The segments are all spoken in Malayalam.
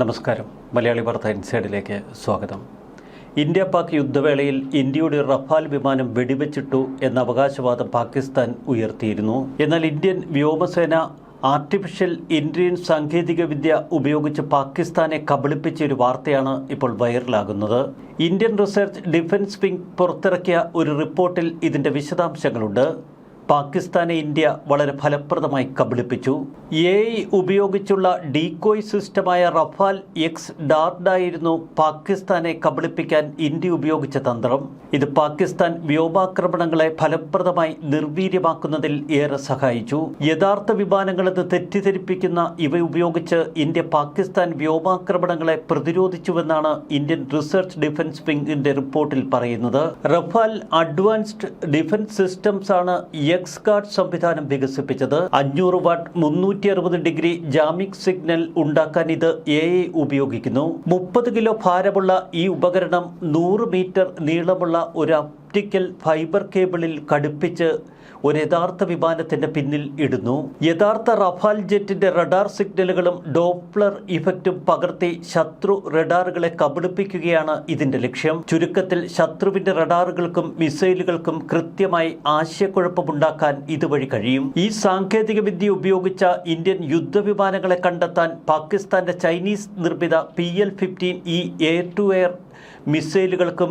നമസ്കാരം. മലയാളി വാർത്ത ഇൻസൈഡിലേക്ക് സ്വാഗതം. ഇന്ത്യ പാക് യുദ്ധവേളയിൽ ഇന്ത്യയുടെ റഫാൽ വിമാനം വെടിവെച്ചിട്ടു എന്ന അവകാശവാദം പാകിസ്ഥാൻ ഉയർത്തിയിരുന്നു. എന്നാൽ ഇന്ത്യൻ വ്യോമസേന ആർട്ടിഫിഷ്യൽ ഇന്ത്യൻ സാങ്കേതികവിദ്യ ഉപയോഗിച്ച് പാകിസ്ഥാനെ കബളിപ്പിച്ച ഒരു വാർത്തയാണ് ഇപ്പോൾ വൈറലാകുന്നത്. ഇന്ത്യൻ റിസർച്ച് ഡിഫൻസ് വിംഗ് പുറത്തിറക്കിയ ഒരു റിപ്പോർട്ടിൽ ഇതിന്റെ വിശദാംശങ്ങളുണ്ട്. പാകിസ്ഥാനെ ഇന്ത്യ വളരെ ഫലപ്രദമായി കബളിപ്പിച്ചു. എ ഉപയോഗിച്ചുള്ള ഡീകോയ് സിസ്റ്റമായ റഫാൽ എക്സ് ഡാർഡായിരുന്നു പാകിസ്ഥാനെ കബളിപ്പിക്കാൻ ഇന്ത്യ ഉപയോഗിച്ച തന്ത്രം. ഇത് പാകിസ്ഥാൻ വ്യോമാക്രമണങ്ങളെ ഫലപ്രദമായി നിർവീര്യമാക്കുന്നതിൽ ഏറെ സഹായിച്ചു. യഥാർത്ഥ വിമാനങ്ങളെന്ന് തെറ്റിദ്ധരിപ്പിക്കുന്ന ഇവ ഉപയോഗിച്ച് ഇന്ത്യ പാകിസ്ഥാൻ വ്യോമാക്രമണങ്ങളെ പ്രതിരോധിച്ചുവെന്നാണ് ഇന്ത്യൻ റിസർച്ച് ഡിഫൻസ് വിംഗിന്റെ റിപ്പോർട്ടിൽ പറയുന്നത്. റഫാൽ അഡ്വാൻസ്ഡ് ഡിഫൻസ് സിസ്റ്റംസ് ആണ് എക്സ് കാർഡ് സംവിധാനം വികസിപ്പിച്ചത് അഞ്ഞൂറ് വാട്ട് മുന്നൂറ്റി അറുപത് ഡിഗ്രി ജാമിക് സിഗ്നൽ ഉണ്ടാക്കാൻ ഇത് എ ഐ ഉപയോഗിക്കുന്നു. മുപ്പത് കിലോ ഭാരമുള്ള ഈ ഉപകരണം നൂറ് മീറ്റർ നീളമുള്ള ഒരു ഒപ്റ്റിക്കൽ ഫൈബർ കേബിളിൽ ഘടിപ്പിച്ച് ഒരു യഥാർത്ഥ വിമാനത്തിന്റെ പിന്നിൽ ഇടുന്നു. യഥാർത്ഥ റഫാൽ ജെറ്റിന്റെ റഡാർ സിഗ്നലുകളും ഡോപ്ലർ ഇഫക്റ്റും പകർത്തി ശത്രു റഡാറുകളെ കബളിപ്പിക്കുകയാണ് ഇതിന്റെ ലക്ഷ്യം. ചുരുക്കത്തിൽ ശത്രുവിന്റെ റഡാറുകൾക്കും മിസൈലുകൾക്കും കൃത്യമായി ആശയക്കുഴപ്പമുണ്ടാക്കാൻ ഇതുവഴി കഴിയും. ഈ സാങ്കേതിക ഉപയോഗിച്ച ഇന്ത്യൻ യുദ്ധവിമാനങ്ങളെ കണ്ടെത്താൻ പാകിസ്ഥാന്റെ ചൈനീസ് നിർമ്മിത P L fifteen E air to air മിസൈലുകൾക്കും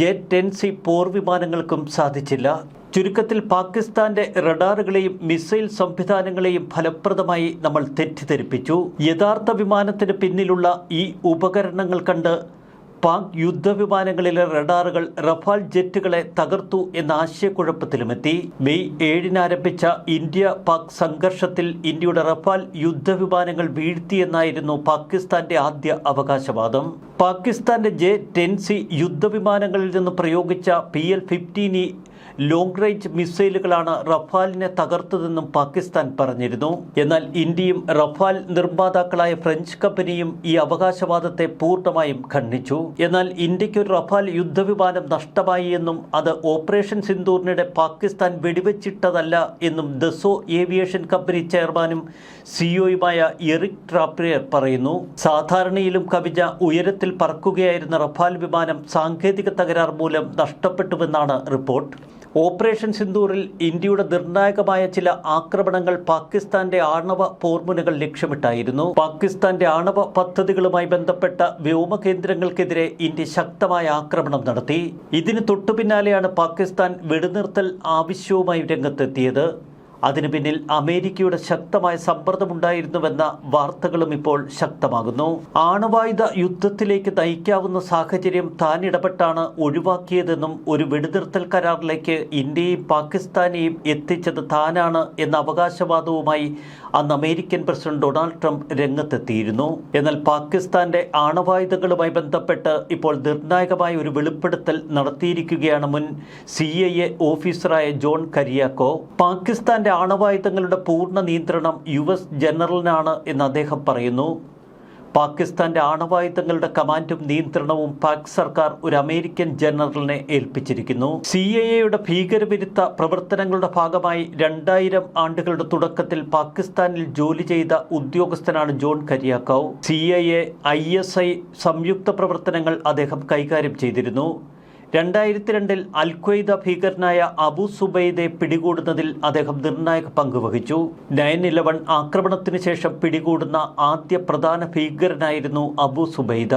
J ten C പോർ വിമാനങ്ങൾക്കും സാധിച്ചില്ല. ചുരുക്കത്തിൽ പാകിസ്ഥാന്റെ റഡാറുകളെയും മിസൈൽ സംവിധാനങ്ങളെയും ഫലപ്രദമായി നമ്മൾ തെറ്റിദ്ധരിപ്പിച്ചു. യഥാർത്ഥ വിമാനത്തിന് പിന്നിലുള്ള ഈ ഉപകരണങ്ങൾ കണ്ട് പാക് യുദ്ധവിമാനങ്ങളിലെ റഡാറുകൾ റഫാൽ ജെറ്റുകളെ തകർത്തു എന്ന ആശയക്കുഴപ്പത്തിലുമെത്തി. മെയ് ഏഴിന് ആരംഭിച്ച ഇന്ത്യ പാക് സംഘർഷത്തിൽ ഇന്ത്യയുടെ റഫാൽ യുദ്ധവിമാനങ്ങൾ വീഴ്ത്തിയെന്നായിരുന്നു പാകിസ്ഥാന്റെ ആദ്യ അവകാശവാദം. പാകിസ്ഥാന്റെ ജെ ടെൻ സി യുദ്ധവിമാനങ്ങളിൽ നിന്ന് പ്രയോഗിച്ച P L fifteen long range മിസൈലുകളാണ് റഫാലിനെ തകർത്തതെന്നും പാകിസ്ഥാൻ പറഞ്ഞിരുന്നു. എന്നാൽ ഇന്ത്യയും റഫാൽ നിർമ്മാതാക്കളായ ഫ്രഞ്ച് കമ്പനിയും ഈ അവകാശവാദത്തെ പൂർണമായും ഖണ്ഡിച്ചു. എന്നാൽ ഇന്ത്യയ്ക്ക് ഒരു റഫാൽ യുദ്ധവിമാനം നഷ്ടമായി എന്നും അത് ഓപ്പറേഷൻ സിന്ദൂറിനിടെ പാകിസ്ഥാൻ വെടിവെച്ചിട്ടതല്ല എന്നും ദസോ ഏവിയേഷൻ കമ്പനി ചെയർമാനും സിഇഒയുമായ എറിക് ട്രാപ്രിയർ പറയുന്നു. സാധാരണയിലും കവിഞ്ഞ ഉയരത്തിൽ പറക്കുകയായിരുന്ന റഫാൽ വിമാനം സാങ്കേതിക തകരാർ മൂലം നഷ്ടപ്പെട്ടുവെന്നാണ് റിപ്പോർട്ട്. ഓപ്പറേഷൻ സിന്ദൂറിൽ ഇന്ത്യയുടെ നിർണായകമായ ചില ആക്രമണങ്ങൾ പാകിസ്ഥാന്റെ ആണവ പോർമുനകൾ ലക്ഷ്യമിട്ടായിരുന്നു. പാകിസ്ഥാന്റെ ആണവ പദ്ധതികളുമായി ബന്ധപ്പെട്ട വ്യോമ കേന്ദ്രങ്ങൾക്കെതിരെ ഇന്ത്യ ശക്തമായ ആക്രമണം നടത്തി. ഇതിന് തൊട്ടുപിന്നാലെയാണ് പാകിസ്ഥാൻ വെടിനിർത്തൽ ആവശ്യവുമായി രംഗത്തെത്തിയത്. അതിനു പിന്നിൽ അമേരിക്കയുടെ ശക്തമായ സമ്മർദ്ദമുണ്ടായിരുന്നുവെന്ന വാർത്തകളും ഇപ്പോൾ ശക്തമാകുന്നു. ആണവായുധ യുദ്ധത്തിലേക്ക് നയിക്കാവുന്ന സാഹചര്യം താൻ ഇടപെട്ടാണ് ഒഴിവാക്കിയതെന്നും ഒരു വെടിനിർത്തൽ കരാറിലേക്ക് ഇന്ത്യയും പാകിസ്ഥാനെയും എത്തിച്ചത് താനാണ് എന്ന അവകാശവാദവുമായി അന്ന് അമേരിക്കൻ പ്രസിഡന്റ് ഡൊണാൾഡ് ട്രംപ് രംഗത്തെത്തിയിരുന്നു. എന്നാൽ പാകിസ്ഥാന്റെ ആണവായുധങ്ങളുമായി ബന്ധപ്പെട്ട് ഇപ്പോൾ നിർണായകമായ ഒരു വെളിപ്പെടുത്തൽ നടത്തിയിരിക്കുകയാണ് മുൻ സി ഓഫീസറായ ജോൺ കരിയാക്കോ. പാകിസ്ഥാന്റെ ആണവായുധങ്ങളുടെ പൂർണ നിയന്ത്രണം യു എസ് ജനറലിനാണ് എന്ന് അദ്ദേഹം പറയുന്നു. പാകിസ്ഥാന്റെ ആണവായുധങ്ങളുടെ കമാൻഡും നിയന്ത്രണവും പാക് സർക്കാർ ഒരു അമേരിക്കൻ ജനറലിനെ ഏൽപ്പിച്ചിരിക്കുന്നു. സി എ എയുടെ ഭീകരവിരുദ്ധ പ്രവർത്തനങ്ങളുടെ ഭാഗമായി രണ്ടായിരം ആണ്ടുകളുടെ തുടക്കത്തിൽ പാകിസ്ഥാനിൽ ജോലി ചെയ്ത ഉദ്യോഗസ്ഥനാണ് John Kiriakou C A A I S I സംയുക്ത പ്രവർത്തനങ്ങൾ അദ്ദേഹം കൈകാര്യം ചെയ്തിരുന്നു. രണ്ടായിരത്തി രണ്ടിൽ അൽഖ്വയ്ദ ഭീകരനായ അബു സുബൈദെ പിടികൂടുന്നതിൽ അദ്ദേഹം നിർണായക പങ്ക് വഹിച്ചു. നയൻ ഇലവൻ ആക്രമണത്തിന് ശേഷം പിടികൂടുന്ന ആദ്യ പ്രധാന ഭീകരനായിരുന്നു അബു സുബൈദ.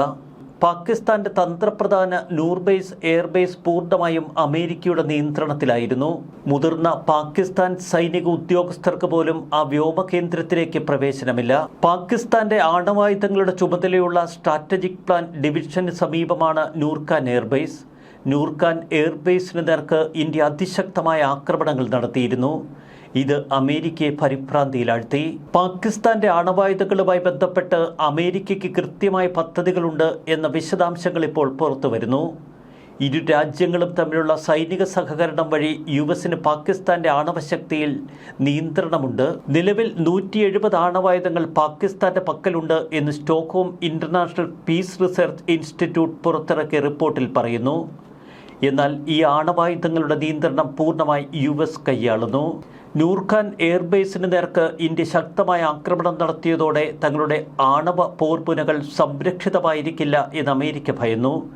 പാകിസ്ഥാന്റെ തന്ത്രപ്രധാന നൂർബേസ് എയർബേസ് പൂർണമായും അമേരിക്കയുടെ നിയന്ത്രണത്തിലായിരുന്നു. മുതിർന്ന പാകിസ്ഥാൻ സൈനിക ഉദ്യോഗസ്ഥർക്ക് പോലും ആ വ്യോമ കേന്ദ്രത്തിലേക്ക് പ്രവേശനമില്ല. പാകിസ്ഥാന്റെ ആണവായുധങ്ങളുടെ ചുമതലയുള്ള സ്ട്രാറ്റജിക് പ്ലാൻ ഡിവിഷന് സമീപമാണ് നൂർഖാൻ എയർബേസ്. നൂർഖാൻ എയർബേസിന് നേർക്ക് ഇന്ത്യ അതിശക്തമായ ആക്രമണങ്ങൾ നടത്തിയിരുന്നു. ഇത് അമേരിക്കയെ പരിഭ്രാന്തിയിലാഴ്ത്തി. പാകിസ്ഥാന്റെ ആണവായുധങ്ങളുമായി ബന്ധപ്പെട്ട് അമേരിക്കയ്ക്ക് കൃത്യമായ പദ്ധതികളുണ്ട് എന്ന വിശദാംശങ്ങൾ ഇപ്പോൾ പുറത്തുവരുന്നു ഇരു രാജ്യങ്ങളും തമ്മിലുള്ള സൈനിക സഹകരണം വഴി യു എസിന് പാകിസ്ഥാന്റെ ആണവശക്തിയിൽ നിയന്ത്രണമുണ്ട്. നിലവിൽ നൂറ്റി എഴുപത് ആണവായുധങ്ങൾ പാകിസ്ഥാന്റെ പക്കലുണ്ട് എന്ന് Stockholm International Peace Research Institute പുറത്തിറക്കിയ റിപ്പോർട്ടിൽ പറയുന്നു. എന്നാൽ ഈ ആണവായുധങ്ങളുടെ നിയന്ത്രണം പൂർണമായി യു എസ് കൈയാളുന്നു. നൂർഖാൻ എയർബേസിന് നേർക്ക് ഇന്ത്യ ശക്തമായ ആക്രമണം നടത്തിയതോടെ തങ്ങളുടെ ആണവ പോർപ്പുനകൾ സംരക്ഷിതമായിരിക്കില്ല എന്ന് അമേരിക്ക ഭയന്നു.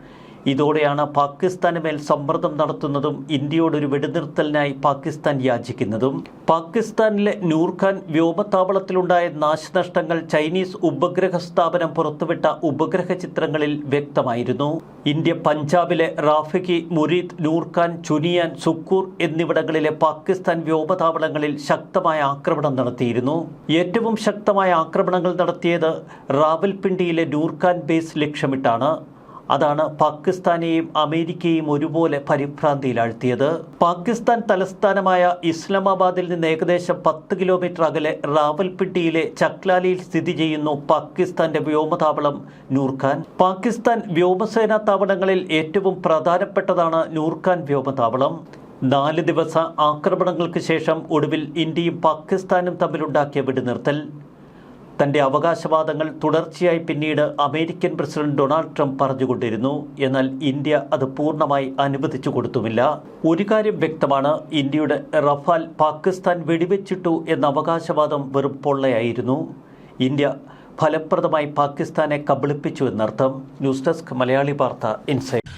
ഇതോടെയാണ് പാകിസ്ഥാന് മേൽ സമ്മർദ്ദം നടത്തുന്നതും ഇന്ത്യയോടൊരു വെടിനിർത്തലിനായി പാകിസ്ഥാൻ യാചിക്കുന്നതും. പാകിസ്ഥാനിലെ നൂർഖാൻ വ്യോമത്താവളത്തിലുണ്ടായ നാശനഷ്ടങ്ങൾ ചൈനീസ് ഉപഗ്രഹ സ്ഥാപനം പുറത്തുവിട്ട ഉപഗ്രഹ ചിത്രങ്ങളിൽ വ്യക്തമായിരുന്നു. ഇന്ത്യ പഞ്ചാബിലെ റാഫിക്കി മുരീദ് നൂർഖാൻ ചുനിയാൻ സുക്കൂർ എന്നിവിടങ്ങളിലെ പാകിസ്ഥാൻ വ്യോമതാവളങ്ങളിൽ ശക്തമായ ആക്രമണം നടത്തിയിരുന്നു. ഏറ്റവും ശക്തമായ ആക്രമണങ്ങൾ നടത്തിയത് റാവൽപിണ്ടിയിലെ നൂർഖാൻ ബേസ് ലക്ഷ്യമിട്ടാണ്. അതാണ് പാകിസ്ഥാനെയും അമേരിക്കയും ഒരുപോലെ പരിഭ്രാന്തിയിലാഴ്ത്തിയത്. പാകിസ്ഥാൻ തലസ്ഥാനമായ ഇസ്ലാമാബാദിൽ നിന്ന് ഏകദേശം പത്ത് കിലോമീറ്റർ അകലെ റാവൽപിണ്ടിയിലെ ചക്ലാലിയിൽ സ്ഥിതി ചെയ്യുന്നു പാകിസ്ഥാന്റെ വ്യോമതാവളം നൂർഖാൻ. പാകിസ്ഥാൻ വ്യോമസേനാ താവളങ്ങളിൽ ഏറ്റവും പ്രധാനപ്പെട്ടതാണ് നൂർഖാൻ വ്യോമതാവളം. നാല് ദിവസ ആക്രമണങ്ങൾക്ക് ശേഷം ഒടുവിൽ ഇന്ത്യയും പാകിസ്ഥാനും തമ്മിലുണ്ടാക്കിയ വെടിനിർത്തൽ. തന്റെ അവകാശവാദങ്ങൾ തുടർച്ചയായി പിന്നീട് അമേരിക്കൻ പ്രസിഡന്റ് ഡൊണാൾഡ് ട്രംപ് പറഞ്ഞുകൊണ്ടിരുന്നു. എന്നാൽ ഇന്ത്യ അത് പൂർണമായി അനുവദിച്ചു കൊടുത്തുമില്ല. ഒരു കാര്യം വ്യക്തമാണ് ഇന്ത്യയുടെ റഫാൽ പാകിസ്ഥാൻ വെടിവെച്ചിട്ടു എന്ന അവകാശവാദം വെറും പൊള്ളയായിരുന്നു. ഇന്ത്യ ഫലപ്രദമായി പാകിസ്ഥാനെ കബളിപ്പിച്ചു എന്നർത്ഥം. ന്യൂസ് ഡെസ്ക് മലയാളി വാർത്ത ഇൻസൈറ്റ്.